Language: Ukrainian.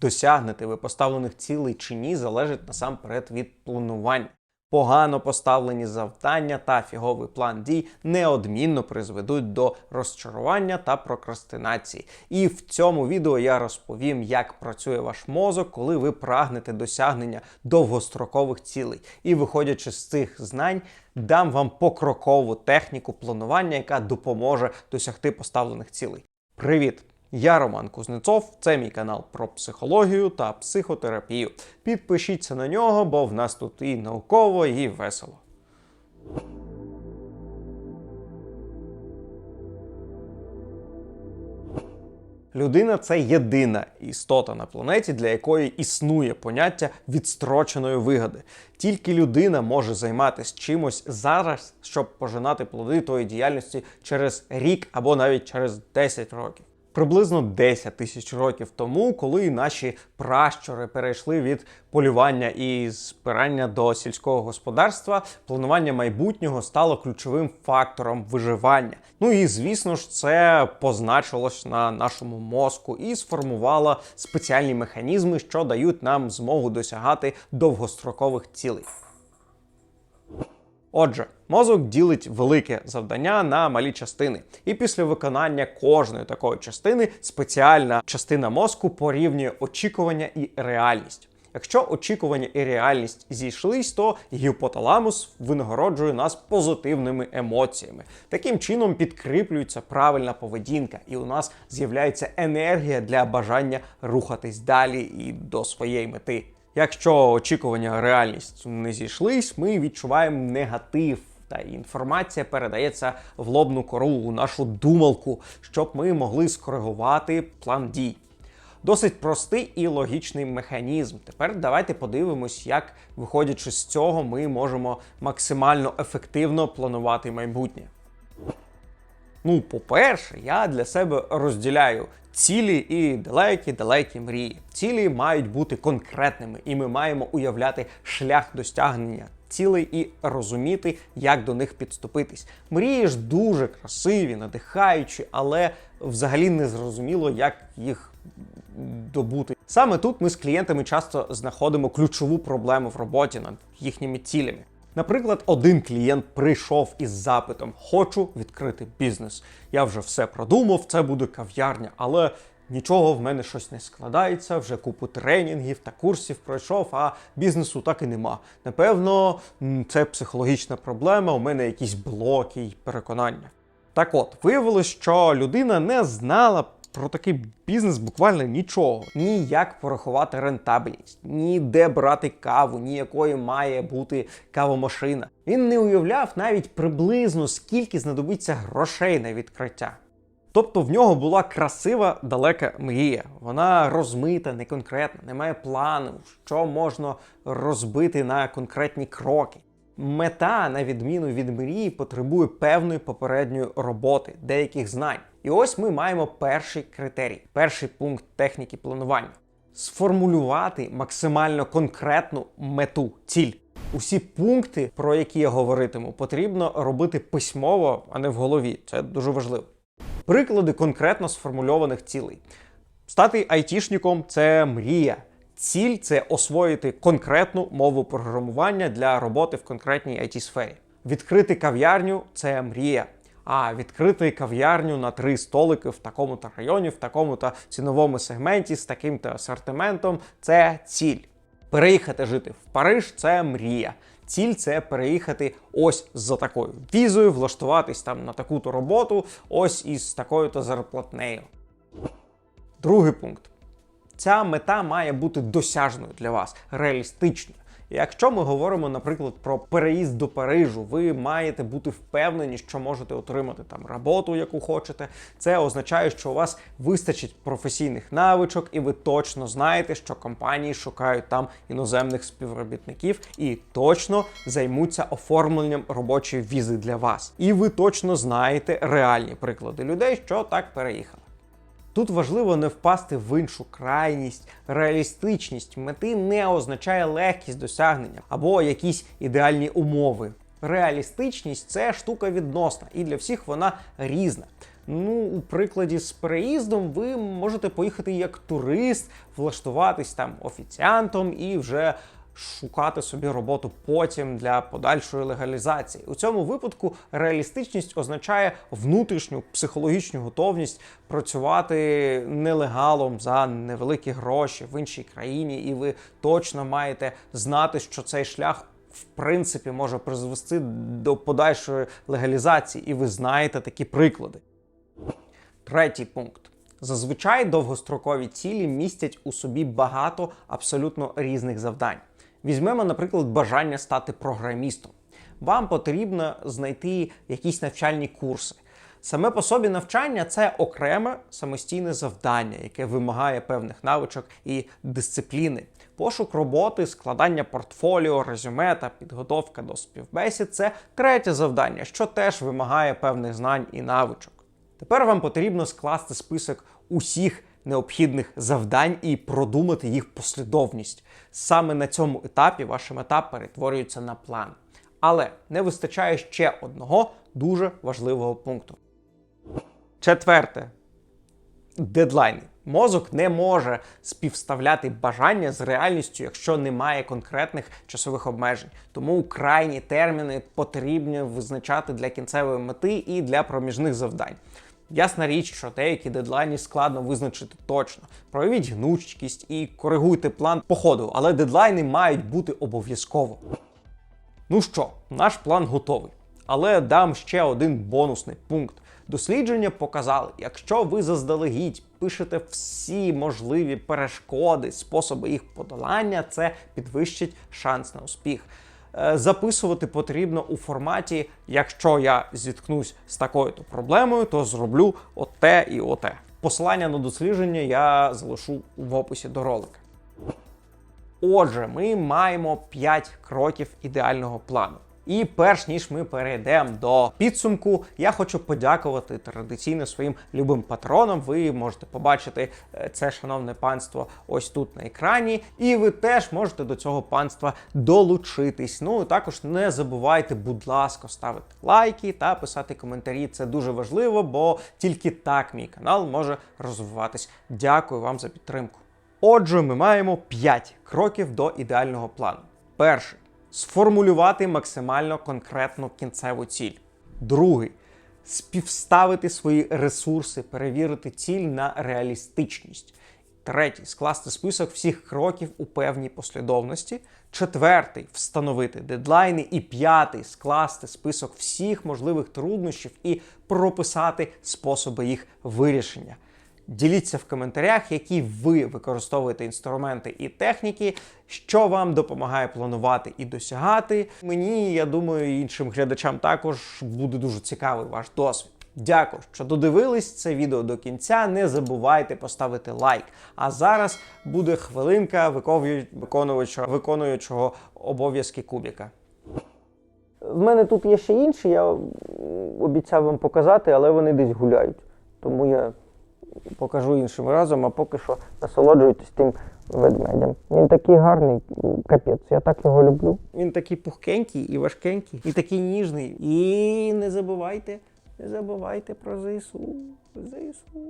Досягнете ви поставлених цілей чи ні, залежить насамперед від планування. Погано поставлені завдання та фіговий план дій неодмінно призведуть до розчарування та прокрастинації. І в цьому відео я розповім, як працює ваш мозок, коли ви прагнете досягнення довгострокових цілей. І виходячи з цих знань, дам вам покрокову техніку планування, яка допоможе досягти поставлених цілей. Привіт! Я Роман Кузнецов, це мій канал про психологію та психотерапію. Підпишіться на нього, бо в нас тут і науково, і весело. Людина це єдина істота на планеті, для якої існує поняття відстроченої вигоди. Тільки людина може займатися чимось зараз, щоб пожинати плоди тої діяльності через рік або навіть через 10 років. Приблизно 10 тисяч років тому, коли наші пращури перейшли від полювання і збирання до сільського господарства, планування майбутнього стало ключовим фактором виживання. Ну і звісно ж, це позначилось на нашому мозку і сформувало спеціальні механізми, що дають нам змогу досягати довгострокових цілей. Отже, мозок ділить велике завдання на малі частини, і після виконання кожної такої частини спеціальна частина мозку порівнює очікування і реальність. Якщо очікування і реальність зійшлись, то гіпоталамус винагороджує нас позитивними емоціями. Таким чином підкріплюється правильна поведінка, і у нас з'являється енергія для бажання рухатись далі і до своєї мети. Якщо очікування реальність не зійшлись, ми відчуваємо негатив. Та інформація передається в лобну кору у нашу думалку, щоб ми могли скоригувати план дій. Досить простий і логічний механізм. Тепер давайте подивимось, як, виходячи з цього, ми можемо максимально ефективно планувати майбутнє. Ну, по-перше, я для себе розділяю цілі і далекі-далекі мрії. Цілі мають бути конкретними, і ми маємо уявляти шлях досягнення цілей і розуміти, як до них підступитись. Мрії ж дуже красиві, надихаючі, але взагалі не зрозуміло, як їх добути. Саме тут ми з клієнтами часто знаходимо ключову проблему в роботі над їхніми цілями. Наприклад, один клієнт прийшов із запитом: Хочу відкрити бізнес. Я вже все продумав, це буде кав'ярня, але нічого в мене щось не складається. Вже купу тренінгів та курсів пройшов, а бізнесу так і нема. Напевно, це психологічна проблема. У мене якісь блоки й переконання. Так от, виявилось, що людина не знала про такий бізнес буквально нічого. Ні як порахувати рентабельність, ні де брати каву, ні якою має бути кавомашина. Він не уявляв навіть приблизно скільки знадобиться грошей на відкриття. Тобто в нього була красива далека мрія. Вона розмита, неконкретна, немає плану, що можна розбити на конкретні кроки. Мета, на відміну від мрії, потребує певної попередньої роботи, деяких знань. І ось ми маємо перший критерій, перший пункт техніки планування: сформулювати максимально конкретну мету, ціль. Усі пункти, про які я говоритиму, потрібно робити письмово, а не в голові. Це дуже важливо. Приклади конкретно сформульованих цілей. Стати айтішником це мрія. Ціль це освоїти конкретну мову програмування для роботи в конкретній it сфері. Відкрити кав'ярню це мрія. А відкрити кав'ярню на три столики в такому-то районі, в такому-то ціновому сегменті з таким-то асортиментом це ціль. Переїхати жити в Париж це мрія. Ціль це переїхати ось за такою візою, влаштуватись там на таку-то роботу, ось із такою-то зарплатнею. Другий пункт. Ця мета має бути досяжною для вас, реалістичною. Якщо ми говоримо, наприклад, про переїзд до Парижу, ви маєте бути впевнені, що можете отримати там роботу, яку хочете. Це означає, що у вас вистачить професійних навичок, і ви точно знаєте, що компанії шукають там іноземних співробітників і точно займуться оформленням робочої візи для вас. І ви точно знаєте реальні приклади людей, що так переїхали. Тут важливо не впасти в іншу крайність. Реалістичність мети не означає легкість досягнення або якісь ідеальні умови. Реалістичність це штука відносна, і для всіх вона різна. Ну, у прикладі з переїздом ви можете поїхати як турист, влаштуватись там офіціантом і вже шукати собі роботу потім для подальшої легалізації. У цьому випадку реалістичність означає внутрішню психологічну готовність працювати нелегалом за невеликі гроші в іншій країні, і ви точно маєте знати, що цей шлях. В принципі, може призвести до подальшої легалізації, і ви знаєте такі приклади. Третій пункт. Зазвичай довгострокові цілі містять у собі багато абсолютно різних завдань. Візьмемо, наприклад, бажання стати програмістом. Вам потрібно знайти якісь навчальні курси. Саме по собі навчання це окреме самостійне завдання, яке вимагає певних навичок і дисципліни. Пошук роботи, складання портфоліо, резюме та підготовка до співбесід це третє завдання, що теж вимагає певних знань і навичок. Тепер вам потрібно скласти список усіх необхідних завдань і продумати їх послідовність. Саме на цьому етапі ваша мета перетворюється на план. Але не вистачає ще одного дуже важливого пункту. Четверте. Дедлайни. Мозок не може співставляти бажання з реальністю, якщо немає конкретних часових обмежень. Тому крайні терміни потрібно визначати для кінцевої мети і для проміжних завдань. Ясна річ, що деякі дедлайни складно визначити точно. Проявіть гнучкість і коригуйте план по ходу, але дедлайни мають бути обов'язково. Ну що, наш план готовий. Але дам ще один бонусний пункт. Дослідження показали, якщо ви заздалегідь пишете всі можливі перешкоди, способи їх подолання, це підвищить шанс на успіх. Е, Записувати потрібно у форматі, якщо я зіткнусь з такою-то проблемою, то зроблю оте і оте. Посилання на дослідження я залишу в описі до ролика. Отже, ми маємо 5 кроків ідеального плану. І перш ніж ми перейдемо до підсумку, я хочу подякувати традиційно своїм любим патронам. Ви можете побачити е, це шановне панство ось тут на екрані, і ви теж можете до цього панства долучитись. Ну також не забувайте, будь ласка, ставити лайки та писати коментарі. Це дуже важливо, бо тільки так мій канал може розвиватись. Дякую вам за підтримку. Отже, ми маємо 5 кроків до ідеального плану. Перший сформулювати максимально конкретну кінцеву ціль. Другий співставити свої ресурси, перевірити ціль на реалістичність. Третій скласти список всіх кроків у певній послідовності. Четвертий встановити дедлайни. І п'ятий скласти список всіх можливих труднощів і прописати способи їх вирішення. Діліться в коментарях, які ви використовуєте інструменти і техніки, що вам допомагає планувати і досягати. Мені, я думаю, іншим глядачам також буде дуже цікавий ваш досвід. Дякую, що додивились це відео до кінця. Не забувайте поставити лайк. А зараз буде хвилинка виконувача, виконуючого обов'язки кубіка. В мене тут є ще інші, я обіцяв вам показати, але вони десь гуляють. Тому я покажу іншим разом, а поки що насолоджуйтесь тим ведмедем. Він такий гарний, капець, я так його люблю. Він такий пухкенький і важкенький, і такий ніжний. І не забувайте, не забувайте про ЗСУ. ЗСУ.